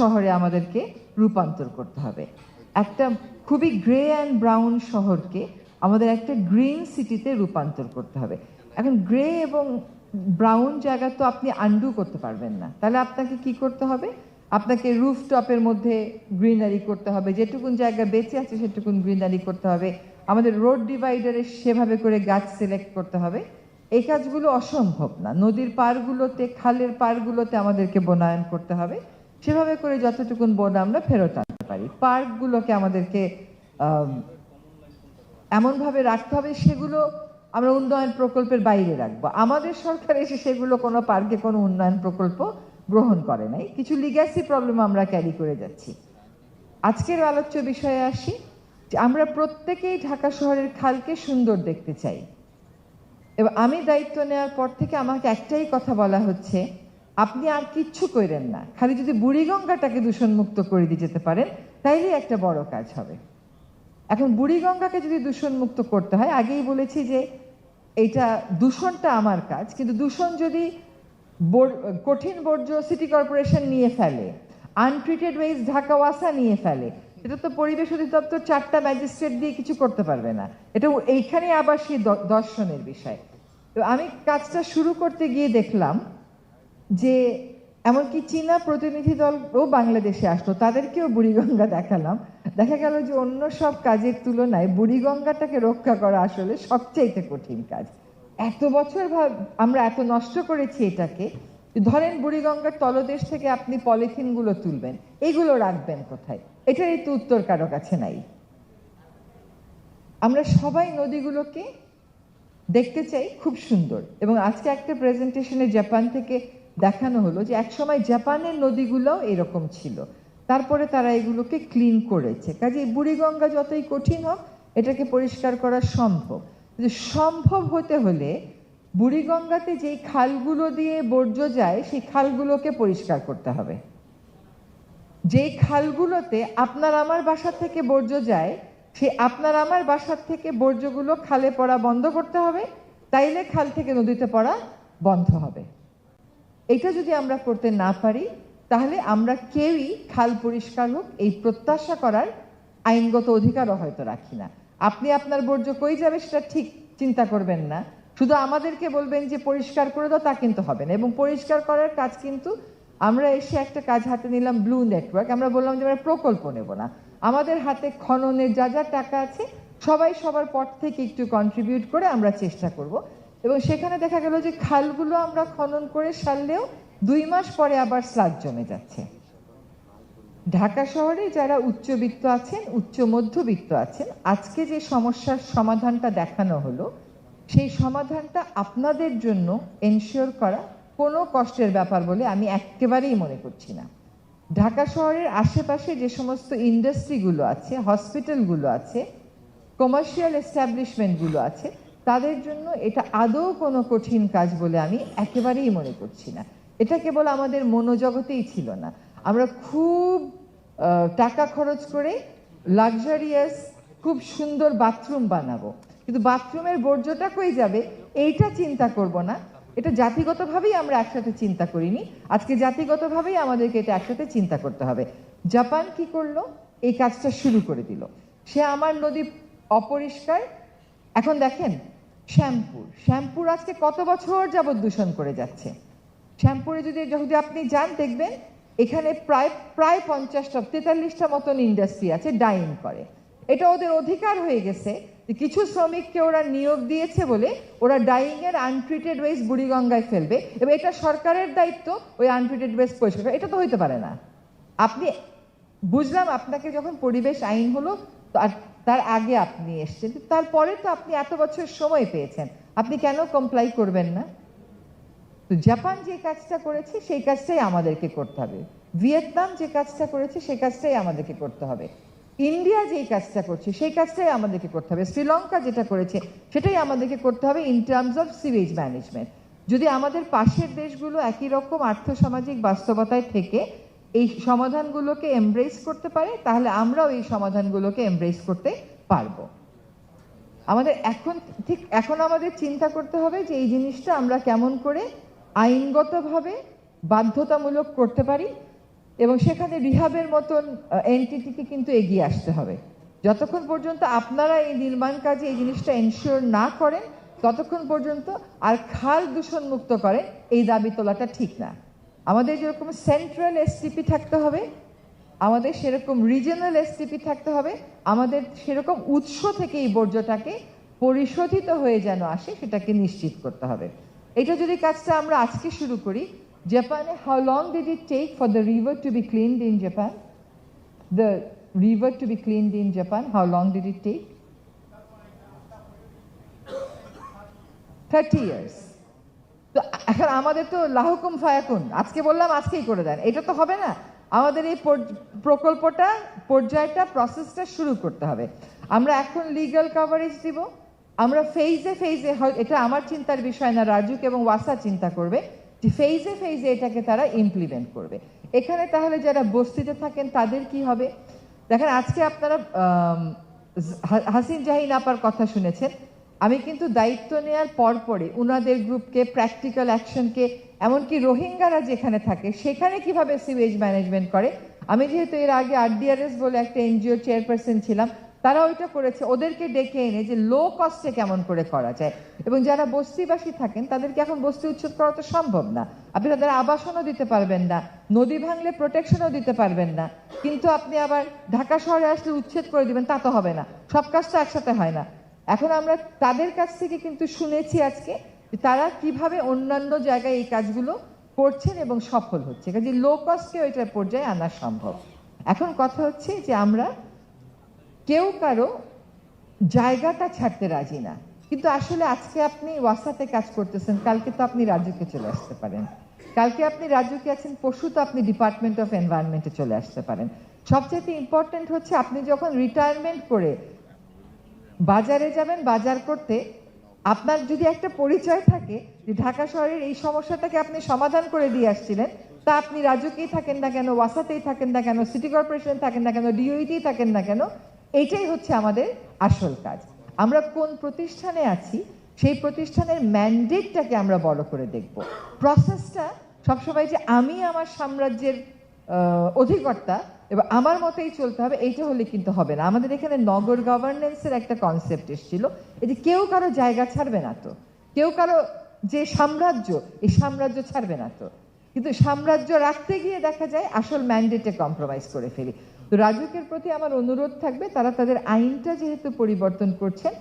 শহরে আমাদেরকে রূপান্তর করতে হবে। একটা খুবই গ্রে অ্যান্ড ব্রাউন শহরকে আমাদের একটা গ্রিন সিটিতে রূপান্তর করতে হবে। এখন গ্রে এবং ব্রাউন জায়গা তো আপনি আন্ডু করতে পারবেন না। তাহলে আপনাকে কি করতে হবে? আপনাকে রুফটপের মধ্যে গ্রিনারি করতে হবে। যেটুকুন জায়গা বেঁচে আছে সেটুকুন গ্রিনারি করতে হবে। আমাদের রোড ডিভাইডারে সেভাবে করে গাছ সিলেক্ট করতে হবে। এই কাজগুলো অসম্ভব না। নদীর পাড়গুলোতে, খালের পাড়গুলোতে আমাদেরকে বনায়ন করতে হবে। সেভাবে করে যতটুকুন বন আমরা ফেরত আনতে পারি। পার্কগুলোকে আমাদেরকে এমনভাবে রাখতে হবে, সেগুলো আমরা উন্নয়ন প্রকল্পের বাইরে রাখব। আমাদের সরকার এসে সেগুলো কোনো পার্কে কোনো উন্নয়ন প্রকল্প গ্রহণ করে নাই। কিছু লিগ্যাসি প্রবলেম আমরা ক্যারি করে যাচ্ছি। আজকের আলোচ্য বিষয়ে আসি, যে আমরা প্রত্যেকেই ঢাকা শহরের খালকে সুন্দর দেখতে চাই। এবার আমি দায়িত্ব নেওয়ার পর থেকে আমাকে একটাই কথা বলা হচ্ছে আপনি আর কিচ্ছু করেন না। খালি যদি বুড়িগঙ্গাটাকে দূষণমুক্ত করে দিয়ে যেতে পারেন, তাইলেই একটা বড় কাজ হবে। এখন বুড়িগঙ্গাকে যদি দূষণমুক্ত করতে হয়, আগেই বলেছি যে এটা দূষণটা আমার কাজ, কিন্তু দূষণ যদি কঠিন বর্জ্য সিটি কর্পোরেশন নিয়ে ফেলে, আনট্রিটেড ওয়েস্ট ঢাকা ওয়াসা নিয়ে ফেলে, এটা তো পরিবেশ অধিদপ্তর চারটা ম্যাজিস্ট্রেট দিয়ে কিছু করতে পারবে না। এটা এইখানে আবার সেই দর্শনের বিষয়। তো আমি কাজটা শুরু করতে গিয়ে দেখলাম যে এমনকি চীনা প্রতিনিধি দলও বাংলাদেশে আসলো তাদেরকেও বুড়িগঙ্গা দেখালাম। দেখা গেল যে অন্য সব কাজের তুলনায় বুড়িগঙ্গাটাকে রক্ষা করা আসলে সবচাইতে কঠিন কাজ। এত বছর আমরা এত নষ্ট করেছি এটাকে, ধরেন বুড়িগঙ্গার তলদেশ থেকে আপনি পলিথিনগুলো তুলবেন, এগুলো রাখবেন কোথায়? এটারই তো উত্তর কারও কাছে নাই। আমরা সবাই নদীগুলোকে দেখতে চাই, খুব সুন্দর। এবং আজকে একটা প্রেজেন্টেশনে জাপান থেকে দেখানো হলো যে একসময় জাপানের নদীগুলোও এরকম ছিল। তারপরে তারা এগুলোকে ক্লিন করেছে। কাজে বুড়িগঙ্গা যতই কঠিন হোক, এটাকে পরিষ্কার করা সম্ভব। সম্ভব হতে হলে বুড়িগঙ্গাতে যেই খালগুলো দিয়ে বর্জ্য যায়, সেই খালগুলোকে পরিষ্কার করতে হবে। যেই খালগুলোতে আপনার আমার বাসা থেকে বর্জ্য যায় সে আপনার আমার বাসার থেকে বর্জ্যগুলো খালে পড়া বন্ধ করতে হবে, তাইলে খাল থেকে নদীতে পড়া বন্ধ হবে। এটা যদি আমরা করতে না পারি, তাহলে আমরা কেউই খাল পরিষ্কার হোক, এই প্রত্যাশা করার আইনগত অধিকারও হয়তো রাখি না। আপনি আপনার বর্জ্য কই যাবে সেটা ঠিক চিন্তা করবেন না। শুধু আমাদেরকে বলবেন যে পরিষ্কার করে দাও, তা কিন্তু হবে না। এবং পরিষ্কার করার কাজ কিন্তু আমরা এসে একটা কাজ হাতে নিলাম ব্লু নেটওয়ার্ক আমরা বললাম যে আমরা প্রকল্প নেব না। আমাদের হাতে খননের যা যা টাকা আছে, সবাই সবার পর থেকে একটু কন্ট্রিবিউট করে আমরা চেষ্টা করব। এবং সেখানে দেখা গেল যে খালগুলো আমরা খনন করে সারলেও দুই মাস পরে আবার স্লাগ জমে যাচ্ছে। ঢাকা শহরে যারা উচ্চবিত্ত আছেন, উচ্চ মধ্যবিত্ত আছেন, আজকে যে সমস্যার সমাধানটা দেখানো হলো, সেই সমাধানটা আপনাদের জন্য এনশিওর করা কোনো কষ্টের ব্যাপার বলে আমি একেবারেই মনে করছি না। ঢাকা শহরের আশেপাশে যে সমস্ত ইন্ডাস্ট্রিগুলো আছে হসপিটালগুলো আছে কমার্শিয়াল এস্টাবলিশমেন্টগুলো আছে তাদের জন্য এটা আদৌ কোনো কঠিন কাজ বলে আমি একেবারেই মনে করছি না। এটা কেবল আমাদের মনোজগতেই ছিল না। আমরা খুব টাকা খরচ করে লাক্সারিয়াস খুব সুন্দর বাথরুম বানাবো। কিন্তু বাথরুমের বর্জ্যটা কই যাবে? এইটা চিন্তা করব না। এটা জাতিগতভাবেই আমরা একসাথে চিন্তা করিনি। আজকে জাতিগতভাবেই আমাদেরকে এটা একসাথে চিন্তা করতে হবে। জাপান কি করল? এই কাজটা শুরু করে দিল। সে আমার নদী অপরিষ্কার এখন দেখেন, শ্যামপুর। শ্যাম্পুর আজকে কত বছর যাবৎ দূষণ করে যাচ্ছে? শ্যামপুরে যদি যদি আপনি যান, দেখবেন এখানে প্রায় প্রায় পঞ্চাশটা, তেতাল্লিশটা মতন ইন্ডাস্ট্রি আছে ডাইং করে। এটা ওদের অধিকার হয়ে গেছে যে কিছু শ্রমিককে ওরা নিয়োগ দিয়েছে বলে ওরা ডাইং এর আনট্রিটেড ওয়েস্ট বুড়িগঙ্গায় ফেলবে। এবং এটা সরকারের দায়িত্ব, ওই আনট্রিটেড ওয়েস্ট পরিষ্কার এটা তো হইতে পারে না। আপনি, বুঝলাম আপনাকে যখন পরিবেশ আইন হলো তার তার আগে আপনি এসছেন, তারপরে তো আপনি এত বছর সময় পেয়েছেন। আপনি কেন কমপ্লাই করবেন না? তো জাপান যে কাজটা করেছে, সেই কাজটাই আমাদেরকে করতে হবে। ভিয়েতনাম যে কাজটা করেছে, সেই কাজটাই আমাদেরকে করতে হবে। ইন্ডিয়া যেই কাজটা করছে, সেই কাজটাই আমাদেরকে করতে হবে। শ্রীলঙ্কা যেটা করেছে, সেটাই আমাদেরকে করতে হবে in terms of sewage management যদি আমাদের পাশের দেশগুলো একই রকম আর্থসামাজিক বাস্তবতায় থেকে এই সমাধানগুলোকে এমব্রেস করতে পারে, তাহলে আমরাও এই সমাধানগুলোকে এমব্রেস করতে পারব। আমাদের এখন, ঠিক এখন আমাদের চিন্তা করতে হবে যে এই জিনিসটা আমরা কেমন করে আইনগতভাবে বাধ্যতামূলক করতে পারি এবং সেখানে রিহাবের মতন এনটিটিকে কিন্তু এগিয়ে আসতে হবে। যতক্ষণ পর্যন্ত আপনারা এই নির্মাণ কাজে এই জিনিসটা এনশিওর না করেন, ততক্ষণ পর্যন্ত আর খাল দূষণ মুক্ত করেন, এই দাবি তোলাটা ঠিক না। আমাদের যেরকম সেন্ট্রাল এসটিপি থাকতে হবে, আমাদের সেরকম রিজনাল এসটিপি থাকতে হবে, আমাদের সেরকম উৎস থেকে এই বর্জ্যটাকে পরিশোধিত হয়ে যেন আসে সেটাকে নিশ্চিত করতে হবে। এটা যদি কাজটা আমরা আজকে শুরু করি, জাপানে how long did it take for the river to be cleaned in Japan the river to be cleaned in Japan how long did it take thirty years এখন আমাদের তো লাহুকুম ফায়াকুন। আজকে বললাম, আজকেই করে দেন। এটা তো হবে না। আমাদের এই প্রকল্পটা, পর্যায়টা প্রসেসটা শুরু করতে হবে। আমরা এখন লিগ্যাল কভারেজ দিব। আমরা ফেইজে ফেজে এটা আমার চিন্তার বিষয় না, রাজুক এবং ওয়াসা চিন্তা করবে যে ফেইজে ফেজে এটাকে তারা ইমপ্লিমেন্ট করবে। এখানে তাহলে যারা বস্তিতে থাকেন, তাদের কি হবে? দেখেন, আজকে আপনারা হাসিন জাহিন আপার কথা শুনেছেন। আমি কিন্তু দায়িত্ব নেওয়ার পরপরই উনাদের গ্রুপকে প্র্যাকটিক্যাল অ্যাকশনকে এমনকি রোহিঙ্গারা যেখানে থাকে, সেখানে কীভাবে সিওয়েজ ম্যানেজমেন্ট করে? আমি যেহেতু এর আগে আরডিআরএস বলে একটা এনজিও চেয়ারপারসন ছিলাম, তারা ওইটা করেছে। ওদেরকে ডেকে এনে যে লো কস্টে কেমন করে করা যায়। এবং যারা বস্তিবাসী থাকেন, তাদেরকে এখন বস্তি উচ্ছেদ করা তো সম্ভব না। আপনি তাদের আবাসনও দিতে পারবেন না, নদী ভাঙলে প্রোটেকশনও দিতে পারবেন না। কিন্তু আপনি আবার ঢাকা শহরে আসলে উচ্ছেদ করে দিবেন, তা তো হবে না। সব কাজ তো একসাথে হয় না। এখন আমরা তাদের কাছ থেকে কিন্তু শুনেছি আজকে তারা কীভাবে অন্যান্য জায়গায় এই কাজগুলো করছেন এবং সফল হচ্ছে। কাজে লো কস্টে ওইটার পর্যায়ে আনা সম্ভব। এখন কথা হচ্ছে যে আমরা কেউ কারও জায়গাটা ছাড়তে রাজি না। কিন্তু আসলে আজকে আপনি ওয়াসাতে কাজ করতেছেন, কালকে তো আপনি রাজুকে চলে আসতে পারেন। কালকে আপনি রাজুকে আছেন, পরশু তো আপনি ডিপার্টমেন্ট অফ এনভায়রনমেন্টে চলে আসতে পারেন। সবচেয়ে ইম্পর্টেন্ট হচ্ছে আপনি যখন রিটায়ারমেন্ট করে বাজারে যাবেন, বাজার করতে, আপনার যদি একটা পরিচয় থাকে যে ঢাকা শহরের এই সমস্যাটাকে আপনি সমাধান করে দিয়ে আসছিলেন, তা আপনি রাজুকেই থাকেন না কেন, ওয়াসাতেই থাকেন না কেন, সিটি কর্পোরেশন থাকেন না কেন, ডিওইতেই থাকেন না কেন এইটাই হচ্ছে আমাদের আসল কাজ। আমরা কোন প্রতিষ্ঠানে আছি, সেই প্রতিষ্ঠানের ম্যান্ডেটটাকে আমরা বড় করে দেখব। প্রসেসটা সবসময় যে আমি আমার সাম্রাজ্যের অধিকর্তা এবং আমার মতেই চলতে হবে, এইটা হলে কিন্তু হবে না। আমাদের এখানে নগর গভর্নেন্সের একটা কনসেপ্ট এসেছিল। যে কেউ কারও জায়গা ছাড়বে না তো। কেউ কারও যে সাম্রাজ্য, এই সাম্রাজ্য ছাড়বে না তো। কিন্তু সাম্রাজ্য রাখতে গিয়ে দেখা যায়, আসল ম্যান্ডেটে কম্প্রোমাইজ করে ফেলি। তো রাজুকের প্রতি আমার অনুরোধ থাকবে, তারা তাদের আইনটা যেহেতু পরিবর্তন করছেন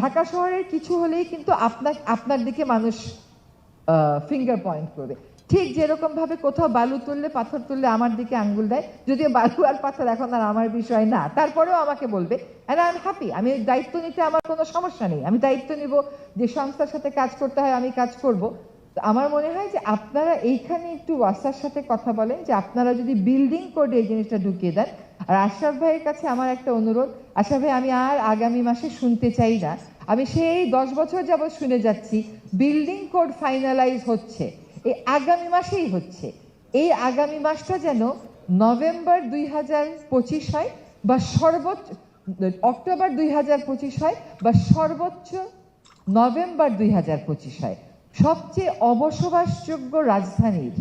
ঢাকা শহরের কিছু হলেই কিন্তু আপনার আপনার দিকে মানুষ ফিঙ্গার পয়েন্ট করবে। ঠিক যেরকম ভাবে কোথাও বালু তুললে, পাথর তুললে আমার দিকে আঙ্গুল দেয়। যদিও বালু আর পাথর এখন আর আমার বিষয় না। তারপরেও আমাকে বলবে অ্যান্ড আই এম হ্যাপি আমি দায়িত্ব নিতে আমার কোনো সমস্যা নেই। আমি দায়িত্ব নিব যে সংস্থার সাথে কাজ করতে হয়, আমি কাজ করব। আমার মনে হয় যে আপনারা এইখানে একটু ওয়াসার সাথে কথা বলেন, যে আপনারা যদি বিল্ডিং কোডে এই জিনিসটা ঢুকিয়ে দেন। আর আশরাফ ভাইয়ের কাছে আমার একটা অনুরোধ, আশরাফ ভাই, আমি আর আগামী মাসে শুনতে চাই না। আমি সেই দশ বছর যাবৎ শুনে যাচ্ছি বিল্ডিং কোড ফাইনালাইজ হচ্ছে। এই আগামী মাসেই হচ্ছে। এই আগামী মাসটা যেন নভেম্বর দুই হাজার পঁচিশ হয় বা সর্বোচ্চ, অক্টোবর দুই হাজার পঁচিশ হয় বা সর্বোচ্চ নভেম্বর দুই হাজার পঁচিশ হয়। সবচেয়ে অবসবাসযোগ্য রাজধানীর,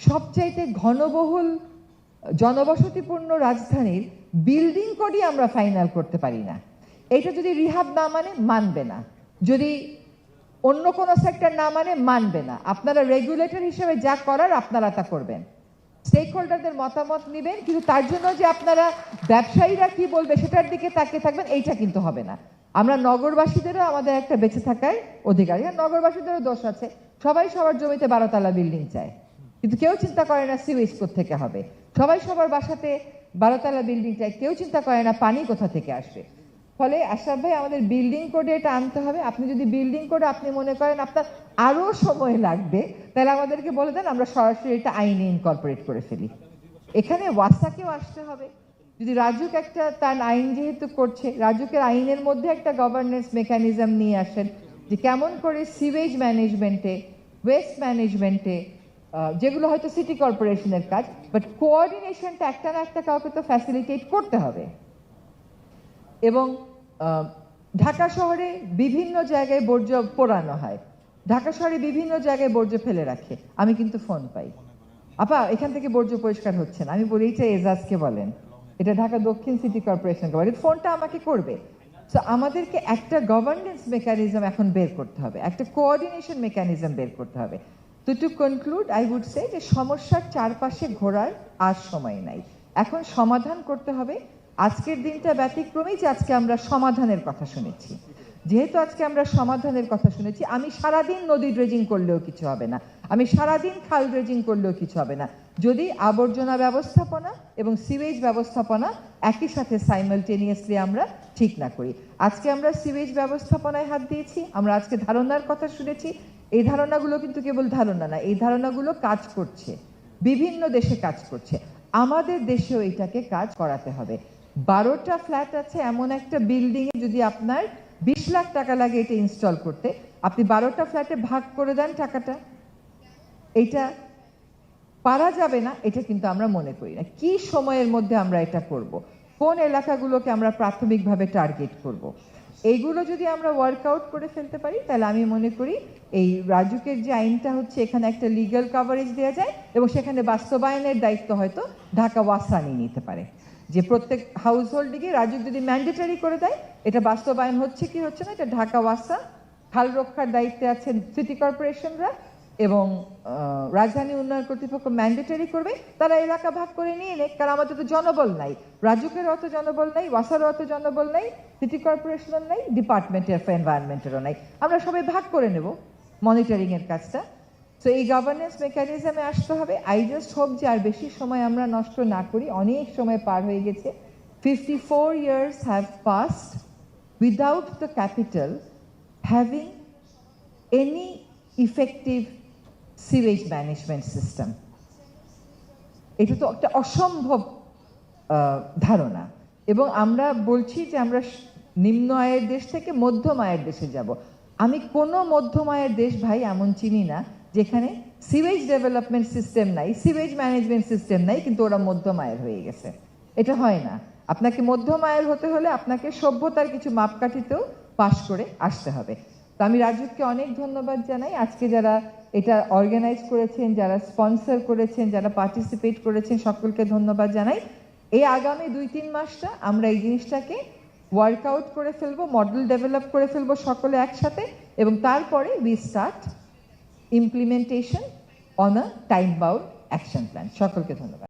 সবচাইতে ঘনবহুল, জনবসতিপূর্ণ রাজধানীর বিল্ডিং কোডই আমরা ফাইনাল করতে পারি না। এটা যদি রিহাব না মানে মানবে না। যদি অন্য কোনো সেক্টর না মানে মানবে না। আপনারা রেগুলেটর হিসেবে যা করার আপনারা তা করবেন। স্টেক হোল্ডারদের মতামত নেবেন, কিন্তু তার জন্য যে আপনারা ব্যবসায়ীরা কি বলবে সেটার দিকে তাকিয়ে থাকবেন, এইটা কিন্তু হবে না। আমরা নগরবাসীদেরও আমাদের একটা বেঁচে থাকায় অধিকার। নগরবাসীদেরও দোষ আছে। সবাই সবার জমিতে বারোতলা বিল্ডিং চায়। কিন্তু কেউ চিন্তা করে না সিওয়েজ থেকে হবে। সবাই সবার বাসাতে বারোতলা বিল্ডিং চায়। কেউ চিন্তা করে না পানি কোথা থেকে আসবে। ফলে আশরাফ ভাই, আমাদের বিল্ডিং কোডে এটা আনতে হবে। আপনি যদি বিল্ডিং কোডে আপনি মনে করেন আপনার আরও সময় লাগবে, তাহলে আমাদেরকে বলে দেন, আমরা সরাসরি এটা আইনে ইনকর্পোরেট করে ফেলি। এখানে ওয়াসাকেও আসতে হবে। যদি রাজুক একটা তার আইন যেহেতু করছে, রাজুকের আইনের মধ্যে একটা গভর্নেন্স মেকানিজম নিয়ে আসেন, যে কেমন করে সিভেজ ম্যানেজমেন্টে ওয়েস্ট ম্যানেজমেন্টে যেগুলো হয়তো সিটি কর্পোরেশনের কাজ বাট কোঅর্ডিনেশনটা একটা না একটা কাউকে তো ফ্যাসিলিটেট করতে হবে। এবং ঢাকা শহরে বিভিন্ন জায়গায় বর্জ্য পোড়ানো হয়। ঢাকা শহরে বিভিন্ন জায়গায় বর্জ্য ফেলে রাখে। আমি কিন্তু ফোন পাই। আপা, এখান থেকে বর্জ্য পরিষ্কার হচ্ছে না। আমি বলি এটা এজাজকে বলেন, এটা ঢাকা দক্ষিণ সিটি কর্পোরেশনকে বলেন ফোনটা আমাকে করবে। তো আমাদেরকে একটা গভর্নেন্স মেকানিজম এখন বের করতে হবে, একটা কোঅর্ডিনেশন মেকানিজম বের করতে হবে। তো to conclude I would say যে সমস্যার চারপাশে ঘোরার আর সময় নাই। এখন সমাধান করতে হবে আজকের দিনটা ব্যতিক্রমেই যে আজকে আমরা সমাধানের কথা শুনেছি। যেহেতু আজকে আমরা সমাধানের কথা শুনেছি, আমি সারাদিন নদী ড্রেজিং করলেও কিছু হবে না। আমি সারাদিন খাল ড্রেজিং করলেও কিছু হবে না। যদি আবর্জনা ব্যবস্থাপনা এবং সিওয়েজ ব্যবস্থাপনা একই সাথে সাইমালটেনিয়াসলি আমরা ঠিক না করি। আজকে আমরা সিওয়েজ ব্যবস্থাপনায় হাত দিয়েছি, আমরা আজকে ধারণার কথা শুনেছি। এই ধারণাগুলো কিন্তু কেবল ধারণা না, এই ধারণাগুলো কাজ করছে। বিভিন্ন দেশে কাজ করছে। আমাদের দেশেও এটাকে কাজ করাতে হবে। বারোটা ফ্ল্যাট আছে, এমন একটা বিল্ডিং এ যদি আপনার বিশ লাখ টাকা লাগে এটা ইনস্টল করতে, আপনি বারোটা ফ্ল্যাটে ভাগ করে দেন টাকাটা। এটা পারা যাবে না, এটা কিন্তু আমরা মনে করি না। কি সময়ের মধ্যে আমরা এটা করব? কোন এলাকাগুলোকে আমরা প্রাথমিকভাবে টার্গেট করব? এইগুলো যদি আমরা ওয়ার্কআউট করে ফেলতে পারি, তাহলে আমি মনে করি এই রাজুকের যে আইনটা হচ্ছে, এখানে একটা লিগ্যাল কাভারেজ দেওয়া যায় এবং সেখানে বাস্তবায়নের দায়িত্ব হয়তো ঢাকা ওয়াসা নিয়ে নিতে পারে। যে প্রত্যেক হাউস হোল্ডিংয়ে রাজুক যদি ম্যান্ডেটারি করে দেয়, এটা বাস্তবায়ন হচ্ছে কি হচ্ছে না, এটা ঢাকা ওয়াসা, খাল রক্ষার দায়িত্বে আছেন সিটি কর্পোরেশনরা এবং রাজধানী উন্নয়ন কর্তৃপক্ষ ম্যান্ডেটারি করবে, তারা এলাকা ভাগ করে নিয়ে নেক, কারণ আমাদের তো জনবল নাই। রাজুকের অত জনবল নাই ওয়াসারও অত জনবল নাই সিটি কর্পোরেশনের নাই ডিপার্টমেন্ট অফ এনভায়রনমেন্টেরও নাই। আমরা সবাই ভাগ করে নেব মনিটরিং এর কাজটা। তো এই গভর্নেন্স মেকানিজমে আসতে হবে। আই জাস্ট হোপ যে আর বেশি সময় আমরা নষ্ট না করি। অনেক সময় পার হয়ে গেছে। Fifty four years have passed without the capital having any effective sewage management system এটা তো একটা অসম্ভব ধারণা। এবং আমরা বলছি যে আমরা নিম্ন আয়ের দেশ থেকে মধ্যম আয়ের দেশে যাব। আমি কোনো মধ্যম আয়ের দেশ ভাই এমন চিনি না। যেখানে সিওয়েজ ডেভেলপমেন্ট সিস্টেম নাই সিওয়েজ ম্যানেজমেন্ট সিস্টেম নাই, কিন্তু ওরা মধ্যম আয়ের হয়ে গেছে। এটা হয় না। আপনাকে মধ্যম আয়ের হতে হলে আপনাকে সভ্যতার কিছু মাপকাঠিতেও পাশ করে আসতে হবে। তো আমি রাজুককে অনেক ধন্যবাদ জানাই। আজকে যারা এটা অর্গানাইজ করেছেন, যারা স্পন্সর করেছেন, যারা পার্টিসিপেট করেছেন, সকলকে ধন্যবাদ জানাই। এই আগামী দুই তিন মাসটা আমরা এই জিনিসটাকে ওয়ার্কআউট করে ফেলব মডেল ডেভেলপ করে ফেলব সকলে একসাথে এবং তারপরে we start implementation on a time bound action plan সকলকে ধন্যবাদ।